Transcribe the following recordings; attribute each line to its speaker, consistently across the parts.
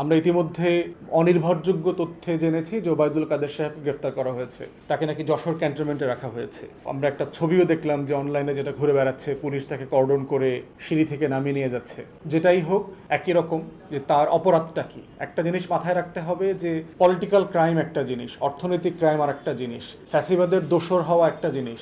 Speaker 1: আমরা ইতিমধ্যে অনির্ভরযোগ্য তথ্যে জেনেছি যে ওবায়দুল কাদের সাহেব গ্রেফতার করা হয়েছে। তাকে নাকি যশোর ক্যান্টনমেন্টে রাখা হয়েছে। আমরা একটা ছবিও দেখলাম যে অনলাইনে যেটা ঘুরে বেড়াচ্ছে, পুলিশ তাকে কর্ডন করে সিঁড়ি থেকে নামিয়ে নিয়ে যাচ্ছে। যেটাই হোক, একই রকম যে তার অপরাধটা কি? একটা জিনিস মাথায় রাখতে হবে যে পলিটিক্যাল ক্রাইম একটা জিনিস, অর্থনৈতিক ক্রাইম আর একটা জিনিস, ফ্যাসিবাদের দোষর হওয়া একটা জিনিস।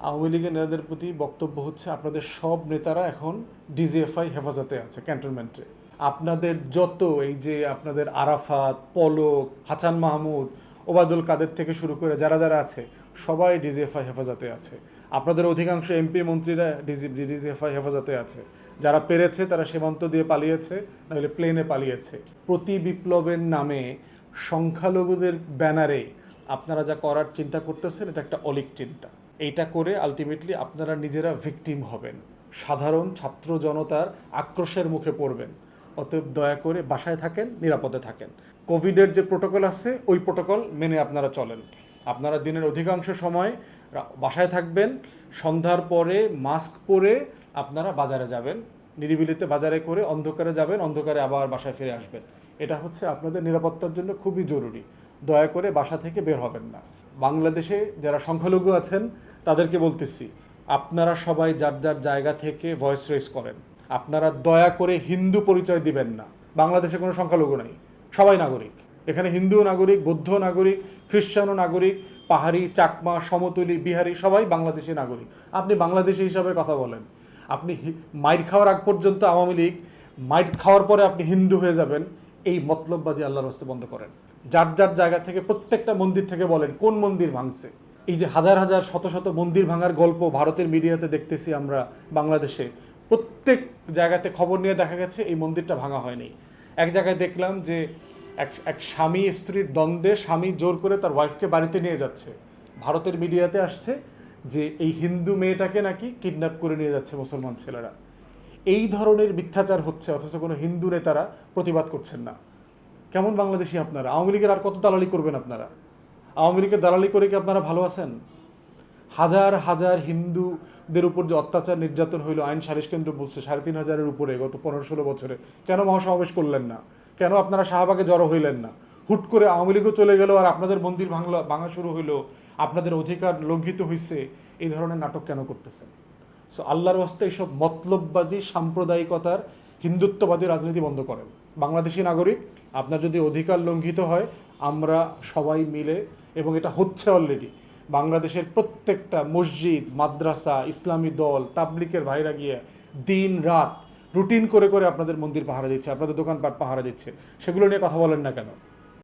Speaker 1: আওয়ামী লীগের নেতাদের প্রতি বক্তব্য হচ্ছে, আপনাদের সব নেতারা এখন ডিজিএফআই হেফাজতে আছে ক্যান্টনমেন্টে। আপনাদের যত এই যে আপনাদের আরাফাত, পলক হাসান মাহমুদ, ওবায়দুল কাদের থেকে শুরু করে যারা যারা আছে, সবাই ডিজিএফআই হেফাজতে আছে। আপনাদের অধিকাংশ এমপি মন্ত্রীরা ডিজি ডিজিএফআই হেফাজতে আছে। যারা পেরেছে, তারা সীমান্ত দিয়ে পালিয়েছে, নাহলে প্লেনে পালিয়েছে। প্রতি বিপ্লবের নামে সংখ্যালঘুদের ব্যানারে আপনারা যা করার চিন্তা করতেছেন, এটা একটা অলিক চিন্তা। এইটা করে আলটিমেটলি আপনারা নিজেরা ভিকটিম হবেন। সাধারণ ছাত্র জনতার আক্রোশের মুখে পড়বেন। অতএব দয়া করে বাসায় থাকেন, নিরাপদে থাকেন। কোভিডের যে প্রোটোকল আছে, ওই প্রোটোকল মেনে আপনারা চলেন। আপনারা দিনের অধিকাংশ সময় বাসায় থাকবেন, সন্ধ্যার পরে মাস্ক পরে আপনারা বাজারে যাবেন। নিরিবিলিতে বাজারে করে অন্ধকারে যাবেন, অন্ধকারে আবার বাসায় ফিরে আসবেন। এটা হচ্ছে আপনাদের নিরাপত্তার জন্য খুবই জরুরি। দয়া করে বাসা থেকে বের হবেন না। বাংলাদেশে যারা সংখ্যালঘু আছেন, তাদেরকে বলতেছি, আপনারা সবাই যার যার জায়গা থেকে ভয়েস রেস করেন। আপনারা দয়া করে হিন্দু পরিচয় দিবেন না। বাংলাদেশে কোনো সংখ্যালঘু নাই। সবাই নাগরিক। এখানে হিন্দু নাগরিক বৌদ্ধ নাগরিক, খ্রিস্টানও নাগরিক, পাহাড়ি, চাকমা, সমতলি, বিহারি, সবাই বাংলাদেশি নাগরিক। আপনি বাংলাদেশি হিসাবে কথা বলেন। আপনি মাইর খাওয়ার আগ পর্যন্ত আওয়ামী লীগ, মাইর খাওয়ার পরে আপনি হিন্দু হয়ে যাবেন, এই মতলববাজি আল্লাহর হস্তে বন্ধ করেন। যার যার জায়গা থেকে প্রত্যেকটা মন্দির থেকে বলেন, কোন মন্দির ভাঙছে? এই যে হাজার হাজার, শত শত মন্দির ভাঙার গল্প ভারতের মিডিয়াতে দেখতেছি আমরা বাংলাদেশে প্রত্যেক জায়গাতে খবর নিয়ে দেখা গেছে, এই মন্দিরটা ভাঙা হয়নি। এক জায়গায় দেখলাম যে এক এক স্বামী স্ত্রীর দ্বন্দ্বে স্বামী জোর করে তার ওয়াইফকে বাড়িতে নিয়ে যাচ্ছে। ভারতের মিডিয়াতে আসছে যে এই হিন্দু মেয়েটাকে নাকি কিডন্যাপ করে নিয়ে যাচ্ছে মুসলমান ছেলেরা। এই ধরনের মিথ্যাচার হচ্ছে, অথচ কোনো হিন্দু নেতারা প্রতিবাদ করছেন না। কেমন বাংলাদেশি আপনারা? আওয়ামী লীগের আর কত দালালি করবেন আপনারা? আওয়ামী লীগের দালালি করে কি আপনারা ভালো আছেন? হাজার হাজার হিন্দুদের উপর যে অত্যাচার নির্যাতন হইল, আইন সালিশ কেন্দ্র বলছে সাড়ে তিন হাজারের উপরে গত পনেরো ষোলো বছরে। কেন মহাসমাবেশ করলেন না? কেন আপনারা শাহবাগে জড়ো হইলেন না? হুট করে আওয়ামী লীগও চলে গেল আর আপনাদের মন্দির ভাঙলো, ভাঙা শুরু হইল। আপনাদের অধিকার লঙ্ঘিত হয়েছে এই ধরনের নাটক কেন করতেছেন? সো আল্লাহর হস্তে এইসব মতলববাজি, সাম্প্রদায়িকতার, হিন্দুত্ববাদী রাজনীতি বন্ধ করেন। বাংলাদেশি নাগরিক, আপনার যদি অধিকার লঙ্ঘিত হয়, আমরা সবাই মিলে, এবং এটা হচ্ছে অলরেডি বাংলাদেশের প্রত্যেকটা মসজিদ, মাদ্রাসা, ইসলামী দল তাবলিকের ভাইরা গিয়ে দিন রাত রুটিন করে করে আপনাদের মন্দির পাহারা দিচ্ছে, আপনাদের দোকানপাট পাহারা দিচ্ছে। সেগুলো নিয়ে কথা বলেন না কেন?